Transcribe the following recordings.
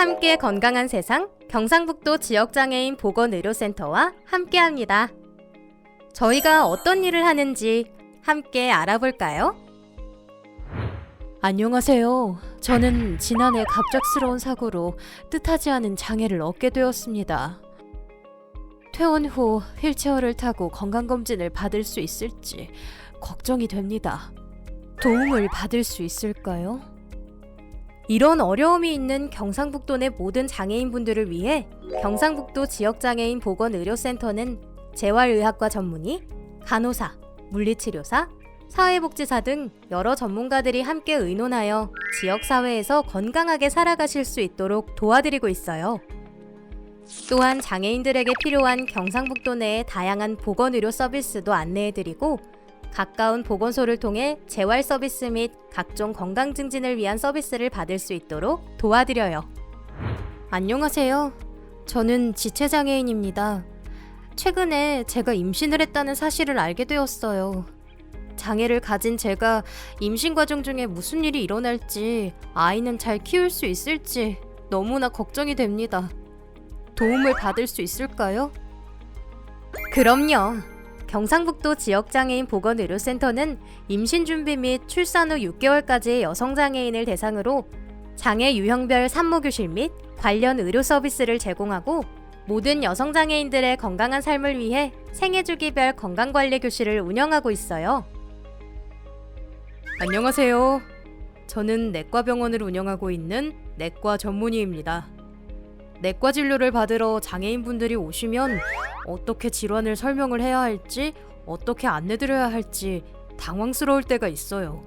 함께 건강한 세상 경상북도 지역장애인 보건의료센터와 함께합니다. 저희가 어떤 일을 하는지 함께 알아볼까요? 안녕하세요. 저는 지난해 갑작스러운 사고로 뜻하지 않은 장애를 얻게 되었습니다. 퇴원 후 휠체어를 타고 건강검진을 받을 수 있을지 걱정이 됩니다. 도움을 받을 수 있을까요? 이런 어려움이 있는 경상북도 내 모든 장애인분들을 위해 경상북도 지역장애인 보건의료센터는 재활의학과 전문의, 간호사, 물리치료사, 사회복지사 등 여러 전문가들이 함께 의논하여 지역사회에서 건강하게 살아가실 수 있도록 도와드리고 있어요. 또한 장애인들에게 필요한 경상북도 내의 다양한 보건의료 서비스도 안내해드리고 가까운 보건소를 통해 재활 서비스 및 각종 건강 증진을 위한 서비스를 받을 수 있도록 도와드려요. 안녕하세요. 저는 지체장애인입니다. 최근에 제가 임신을 했다는 사실을 알게 되었어요. 장애를 가진 제가 임신 과정 중에 무슨 일이 일어날지 아이는 잘 키울 수 있을지 너무나 걱정이 됩니다. 도움을 받을 수 있을까요? 그럼요. 경상북도 지역장애인 보건의료센터는 임신 준비 및 출산 후 6개월까지의 여성장애인을 대상으로 장애 유형별 산모교실 및 관련 의료 서비스를 제공하고 모든 여성장애인들의 건강한 삶을 위해 생애주기별 건강관리 교실을 운영하고 있어요. 안녕하세요. 저는 내과병원을 운영하고 있는 내과 전문의입니다. 내과 진료를 받으러 장애인분들이 오시면 어떻게 질환을 설명을 해야 할지, 어떻게 안내드려야 할지 당황스러울 때가 있어요.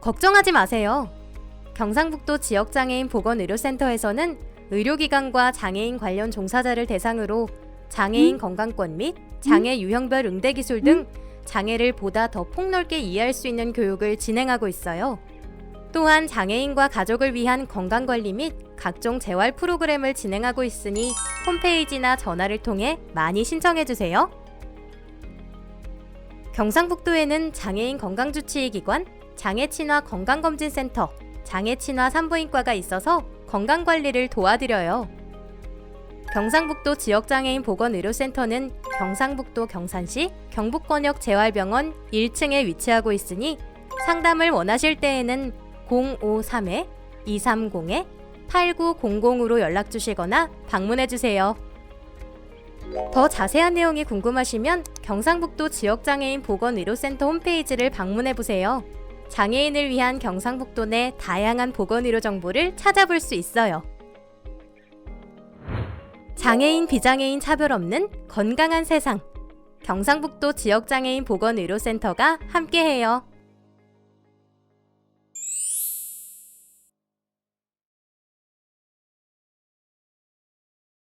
걱정하지 마세요. 경상북도 지역장애인 보건의료센터에서는 의료기관과 장애인 관련 종사자를 대상으로 장애인 건강권 및 장애 유형별 응대 기술 등 장애를 보다 더 폭넓게 이해할 수 있는 교육을 진행하고 있어요. 또한 장애인과 가족을 위한 건강관리 및 각종 재활 프로그램을 진행하고 있으니 홈페이지나 전화를 통해 많이 신청해주세요. 경상북도에는 장애인 건강주치의기관, 장애친화 건강검진센터, 장애친화 산부인과가 있어서 건강관리를 도와드려요. 경상북도 지역장애인 보건의료센터는 경상북도 경산시 경북권역 재활병원 1층에 위치하고 있으니 상담을 원하실 때에는 053-230-8900으로 연락 주시거나 방문해 주세요. 더 자세한 내용이 궁금하시면 경상북도 지역장애인 보건의료센터 홈페이지를 방문해 보세요. 장애인을 위한 경상북도 내 다양한 보건의료 정보를 찾아볼 수 있어요. 장애인 비장애인 차별 없는 건강한 세상 경상북도 지역장애인 보건의료센터가 함께해요.